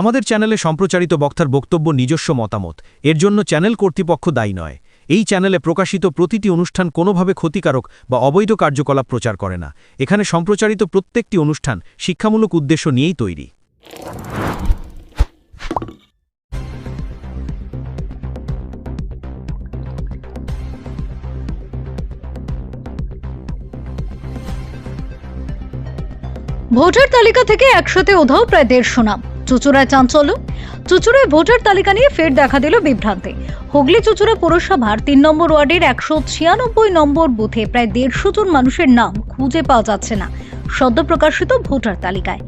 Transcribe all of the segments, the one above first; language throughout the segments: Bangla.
আমাদের চ্যানেলে সম্প্রচারিত বক্তার বক্তব্য নিজস্ব মতামত। এর জন্য চ্যানেল কর্তৃপক্ষ দায়ী নয়। এই চ্যানেলে প্রকাশিত প্রতিটি অনুষ্ঠান কোনোভাবে ক্ষতিকারক বা অবৈধ কার্যকলাপ প্রচার করে না। এখানে সম্প্রচারিত প্রত্যেকটি অনুষ্ঠান শিক্ষামূলক উদ্দেশ্য নিয়েই তৈরি। ভোটার তালিকা থেকে একসাথে ওধাও প্রায় দেড়শো নাম। চুচুড়ায় চাঞ্চল্য। চুচুড়ায় ভোটার তালিকা নিয়ে ফের দেখা দিল বিভ্রান্তি। হুগলি চুচুড়া পৌরসভার তিন নম্বর ওয়ার্ডের একশো ছিয়ানব্বই নম্বর বুথে প্রায় দেড়শো জন মানুষের নাম খুঁজে পাওয়া যাচ্ছে না, সদ্য প্রকাশিত ভোটার তালিকায়।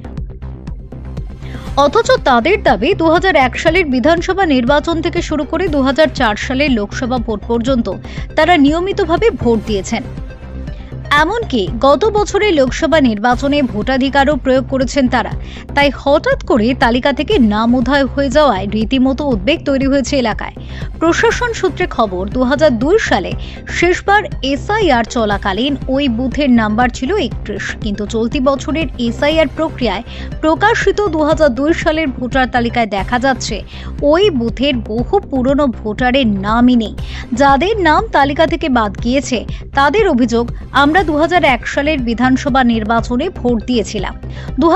অথচ তাদের দাবি দু হাজার এক সালের বিধানসভা নির্বাচন থেকে শুরু করে দু হাজার চার সালের লোকসভা ভোট পর্যন্ত তারা নিয়মিতভাবে ভোট দিয়েছেন। এমনকি গত বছরের লোকসভা নির্বাচনে ভোটাধিকারও প্রয়োগ করেছেন তারা। তাই হঠাৎ করে তালিকা থেকে নাম উধায় হয়ে যাওয়ায় রীতিমতো উদ্বেগ তৈরি হয়েছে এলাকায়। প্রশাসন সূত্রে খবর দু হাজার দুই সালে শেষবার এসআইআর চলাকালীন ওই বুথের নাম্বার ছিল একত্রিশ। কিন্তু চলতি বছরের এসআইআর প্রক্রিয়ায় প্রকাশিত দু হাজার দুই সালের ভোটার তালিকায় দেখা যাচ্ছে, ওই বুথের বহু পুরনো ভোটারের নামই নেই। যাদের নাম তালিকা থেকে বাদ গিয়েছে, তাদের অভিযোগ, আমরা দু হাজার এক সালের বিধানসভা নির্বাচনে ভোট দিয়েছিলাম। দু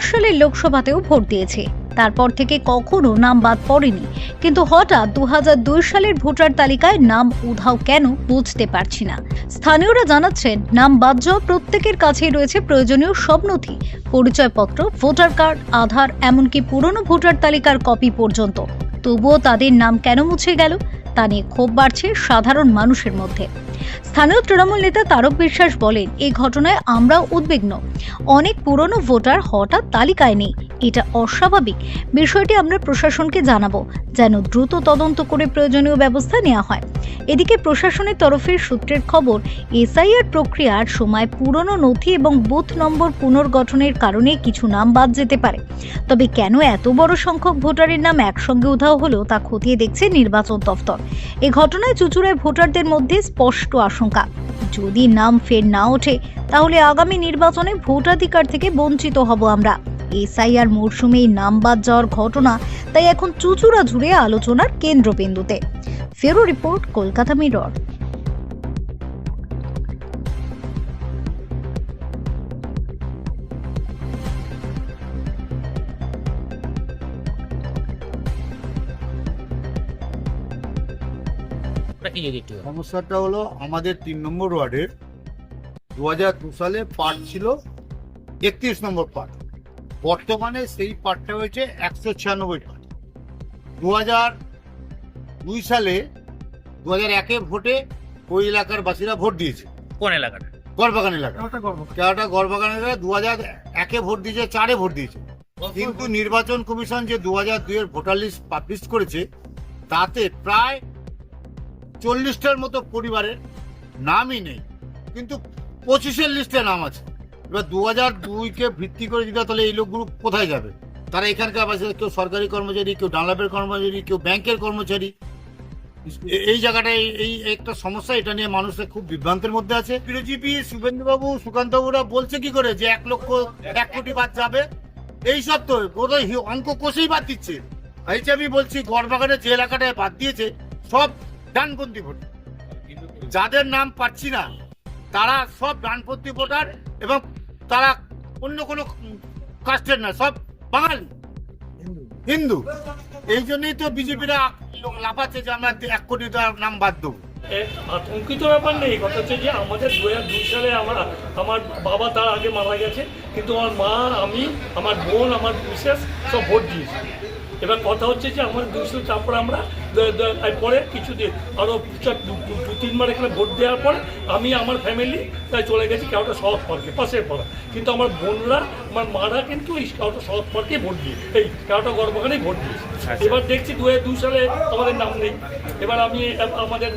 সালের লোকসভাতেও ভোট দিয়েছি। তারপর থেকে কখনো নাম বাদ পড়েনি। কিন্তু হঠাৎ দু সালের ভোটার তালিকায় নাম উধাও কেন বুঝতে পারছি না। স্থানীয়রা জানাচ্ছেন, নাম বাদ যাওয়া প্রত্যেকের কাছেই রয়েছে প্রয়োজনীয় সব নথি, পরিচয়পত্র, ভোটার কার্ড, আধার, এমনকি পুরনো ভোটার তালিকার কপি পর্যন্ত। তবুও তাদের নাম কেন মুছে গেল, তা নিয়ে ক্ষোভ বাড়ছে সাধারণ মানুষের মধ্যে। স্থানীয় তৃণমূল নেতা তারক বিশ্বাস বলেন, এই ঘটনায় আমরাও উদ্বিগ্ন। অনেক পুরনো ভোটার হঠাৎ তালিকায় নেই। এটা অস্বাভাবিক। বিষয়টি আমরা প্রশাসনকে জানাব, যেন দ্রুত তদন্ত করে প্রয়োজনীয় ব্যবস্থা নেওয়া হয়। এদিকে প্রশাসনের তরফের সূত্রের খবর, এসআইআর প্রক্রিয়ার সময় পুরনো নথি এবং বুথ নম্বর পুনর্গঠনের কারণে কিছু নাম বাদ যেতে পারে। তবে কেন এত বড় সংখ্যক ভোটারের নাম একসঙ্গে উধাও হলো তা খতিয়ে দেখছে নির্বাচন দফতর। এ ঘটনায় চুচুড়ায় ভোটারদের মধ্যে স্পষ্ট আশঙ্কা। যদি নাম ফের না ওঠে, তাহলে আগামী নির্বাচনে ভোটাধিকার থেকে বঞ্চিত হব আমরা। এসআইআর মরশুমেই নাম বাদ যাওয়ার ঘটনা, তাই এখন চুচুড়া জুড়ে আলোচনার কেন্দ্রবিন্দুতে। ফেরো রিপোর্ট, কলকাতা মিরর। যদি একটু সমস্যাটা হলো আমাদের তিন নম্বর ওয়ার্ডের দু হাজার দু সালে পার্ট ছিল একত্রিশ নম্বর পার্ট বর্তমানে সেই পার্টটা হয়েছে একশো ছিয়ানব্বই পার্ট দু হাজার দুই সালে দু হাজার একে ভোটে ওই এলাকার বাসীরা ভোট দিয়েছে। কোন এলাকাটা? গড়বাগান এলাকা। কেওয়াটা গড়বাগান। এলাকা দু হাজার একে ভোট দিয়েছে চারে ভোট দিয়েছে। কিন্তু নির্বাচন কমিশন যে দু হাজার দুই দুইয়ের ভোটার লিস্ট পাবলিশ করেছে তাতে প্রায় চল্লিশটার মতো পরিবারের নামই নেই। কিন্তু পঁচিশের লিস্টে নাম আছে। এবার দু হাজার দুইকে ভিত্তি করে যদি তাহলে এই লোকগুলো কোথায় যাবে? তারা এখানকার বাসিন্দা কেউ সরকারি কর্মচারী, কেউ ডানলাপের কর্মচারী, কেউ ব্যাংকের কর্মচারী। এই জায়গাটায় এই- একটা সমস্যা, এটা নিয়ে মানুষের খুব বিভ্রান্তের মধ্যে আছে। বিরোজীপি শুভেন্দুবাবু সুকান্তবাবুরা বলছে কি করে যে এক লক্ষ, এক কোটি বাদ যাবে? এইসব তো অঙ্ক কষেই বাদ দিচ্ছে। এই যে আমি বলছি, গড়বাগানের যে এলাকাটায় বাদ দিয়েছে, সব ডানপন্থী ভোট যাদের নাম পাচ্ছি না, তারা সব ডানপন্থী ভোটার এবং তারা অন্য কোনো কাস্টের না, সব বাঙালি। হিন্দু। এই জন্যই তো বিজেপিরা লাফাচ্ছে যে আমরা এক কোটি টাকার নাম বাদ দেবো। আতঙ্কিত ব্যাপার নেই কথা হচ্ছে যে আমাদের দু দুই সালে আমার আমার বাবা তার আগে মারা গেছে, কিন্তু আমার মা, আমি, আমার বোন, আমার বিশেষ সব ভোট দিয়েছি। এবার কথা হচ্ছে যে আমার দুইশো তারপর আমরা দ- দ- পরে কিছুদিন আরও দু দু- তিনবার এখানে ভোট দেওয়ার পর আমি আমার ফ্যামিলি তাই চলে গেছি কেউটা সহজ পার্কে পাশের পাড়া কিন্তু আমার বোনরা আমার মারা কিন্তু এই কেউটা সহজ পার্কে ভোট দিয়ে এই কেউটা গর্বখানেই ভোট দিয়েছে এবার দেখছি দু হাজার দুই সালে আমাদের নাম নেই। এবার আমি আমাদের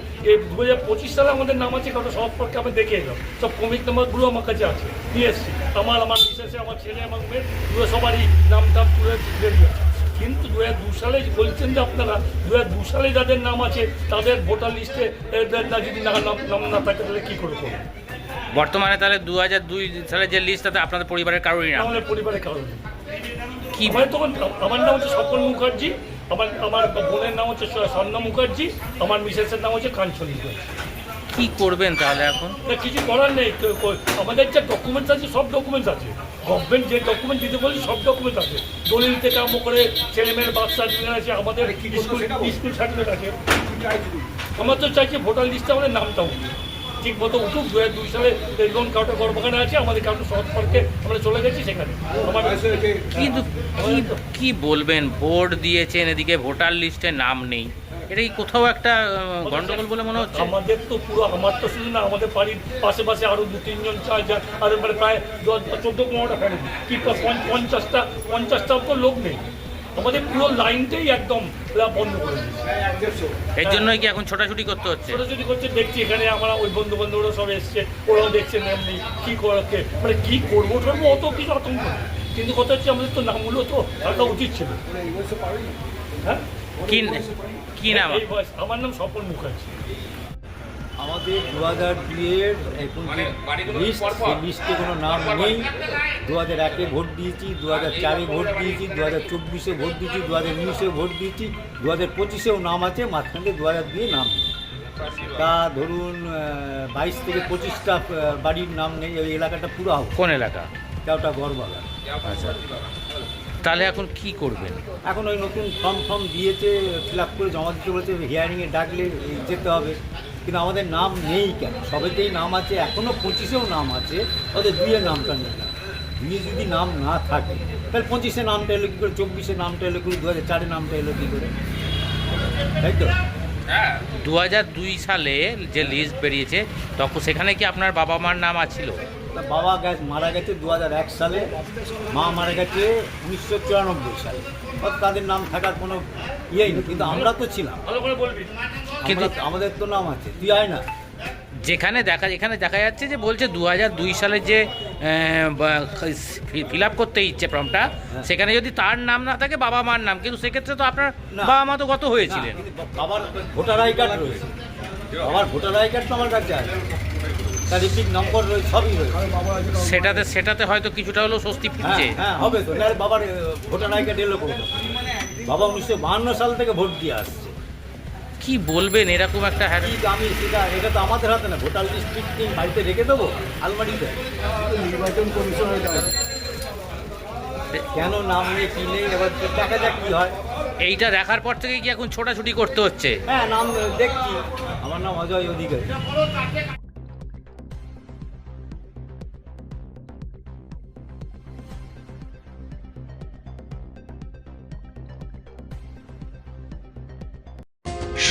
দু হাজার পঁচিশ সালে আমাদের নাম আছে কারণ সব পক্ষে আমি দেখে এলাম। সব কমিক নাম্বারগুলো আমার কাছে আছে নিয়ে এসছি। আমার আমার বিশেষে আমার ছেলে আমার মেয়ে সবারই নাম টাম বেরিয়ে আছে। কিন্তু দু হাজার দু সালে বলছেন যে আপনারা দু হাজার দু সালে যাদের নাম আছে তাদের ভোটার লিস্টে যদি না নাম নাম না থাকে তাহলে কী করে করবে? বর্তমানে তাহলে দু হাজার দুই সালের যে লিস্ট তাতে আপনাদের পরিবারের কারোরই নাম? আমাদের পরিবারের কারণে কি? আমার তখন আমার নাম হচ্ছে স্বপন মুখার্জি আমার আমার বোনের নাম হচ্ছে স্বর্ণা মুখার্জি আমার মিসেসের নাম হচ্ছে কাঞ্চনী মুখার্জি। কি করবেন তাহলে এখন? না কিছু করার নেই আমাদের যে ডকুমেন্টস আছে সব ডকুমেন্টস আছে। গভর্নমেন্ট যে ডকুমেন্ট দিতে বলছে সব ডকুমেন্ট আছে। দলিল থেকে আরম্ভ করে ছেলেমেয়ের বার্থ সার্টিফিকেট আছে আমাদের স্কুল স্কুল সার্টিফিকেট আছে। আমরা তো চাইছি ভোটার লিস্টে আমাদের নামটা উঠুক। ঠিক মতো উঠুক দু হাজার দুই সালে লোন কাউটা গর্বখানে আছে আমাদের কাউটা শর্ট পার্কে আমরা চলে গেছি সেখানে। আমার কিন্তু কি কি বলবেন? ভোট দিয়েছেন এদিকে ভোটার লিস্টে নাম নেই। এটা কি কোথাও একটা গন্ডগোল বলে মনে হচ্ছে? আমাদের তো পুরো আমার তো শুধু না আমাদের বাড়ির পাশে পাশে আরও দু তিনজন চার যা- আর মানে প্রায় চোদ্দ পনেরোটা ফ্যামিলি কি পঞ্চাশটা পঞ্চাশটা তো লোক নেই। আমাদের পুরো লাইনটাই একদম বন্ধ করে দিয়েছে। এর জন্যই কি এখন ছোটাছুটি করতে হচ্ছে? ছোটাছুটি করছে দেখছি এখানে আমরা ওই বন্ধু বান্ধবরা সব এসছে ওরাও দেখছেন এমনি কী করছে মানে কী করব টরবো অত কিছু আতঙ্ক কিন্তু কথা হচ্ছে আমাদের তো নামগুলো তো থাকা উচিত ছিল। হ্যাঁ? কি কি নাম? আমার নাম স্বপন মুখার্জি। আমাদের দু হাজার দুইয়ের এখন লিস্ট সেই লিস্টে কোনো নাম নেই। দু হাজার একে ভোট দিয়েছি দু হাজার চারে ভোট দিয়েছি দু হাজার চব্বিশে ভোট দিয়েছি দু হাজার উনিশে ভোট দিয়েছি দু হাজার পঁচিশেও নাম আছে মাঝখানে দু হাজার দুয়ে নাম নেই। তা ধরুন বাইশ থেকে পঁচিশটা বাড়ির নাম নেই ওই এলাকাটা পুরো হবে কোন এলাকা? কেউটা গড়বাগান। আচ্ছা। তাহলে এখন কি করবেন? এখন ওই নতুন ফর্ম ফর্ম দিয়েছে ফিল আপ করে জমা দিতে বলেছে হিয়ারিংয়ে ডাকলে যেতে হবে। কিন্তু আমাদের নাম নেই কেন? সবেতেই নাম আছে এখনও পঁচিশেও নাম আছে ওদের দুইয়ে নামটা নেই। দুইয়ে যদি নাম না থাকে তাহলে পঁচিশে নামটা এলো কী করে? চব্বিশে নামটা এলো কী করে? দু হাজার চারে নামটা এলো কী করে? তাই তো? দু দুই সালে যে লিস্ট বেরিয়েছে তখন সেখানে কি আপনার বাবা মার নাম আছিল? বাবা গেছে মারা গেছে দু এক সালে। মা মারা গেছে উনিশশো চুরানব্বই সালে। তাদের নাম থাকার কোনো ইয়েই নেই কিন্তু আমরা তো ছিলাম। ভালো কিন্তু- আমাদের তো নাম আছে তুই আয় না। যেখানে দেখা এখানে দেখা যাচ্ছে যে বলছে দু দুই সালে যে ফিল আপ করতে ইচ্ছে ফর্মটা সেখানে যদি তার নাম না থাকে বাবা মার নাম। কিন্তু সেক্ষেত্রে তো আপনার। বাবা মা তো গত হয়েছিলেন। বাবার ভোটার আই কার্ড রয়েছে। বাবার ভোটার আই কার্ড তো আমার কাছে আছে। তার রিপিট নম্বর রয়েছে সবই রয়েছে। সেটাতে সেটাতে হয়তো কিছুটা হলেও স্বস্তি হ্যাঁ ফিরছে। হ্যাঁ হবে তো। বাবার ভোটার আই কার্ড এলো বাবা উনিশশো বাহান্ন সাল থেকে ভোট দিয়ে আসছে। কি বলবেন? এরকম একটা হ্যাঁ কি আমি সেটা এটা তো আমাদের হাতে না। ভোটার লিস্ট বাড়িতে রেখে দেবো আলমারিতে। নির্বাচন কমিশনের কেন নাম নেই কি নেই? এবার দেখা যাক কি হয়। এইটা দেখার পর থেকে কি এখন ছোটাছুটি করতে হচ্ছে? হ্যাঁ নাম দেখছি। আমার নাম অজয় অধিকারী।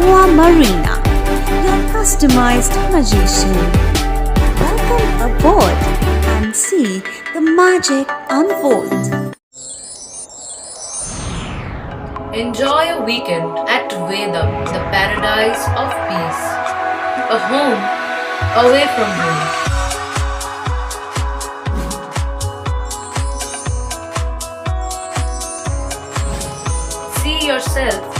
Goa Marina, your customized magician. Welcome aboard and see the magic unfold. Enjoy a weekend at Vedam, the paradise of peace. A home away from home. yourself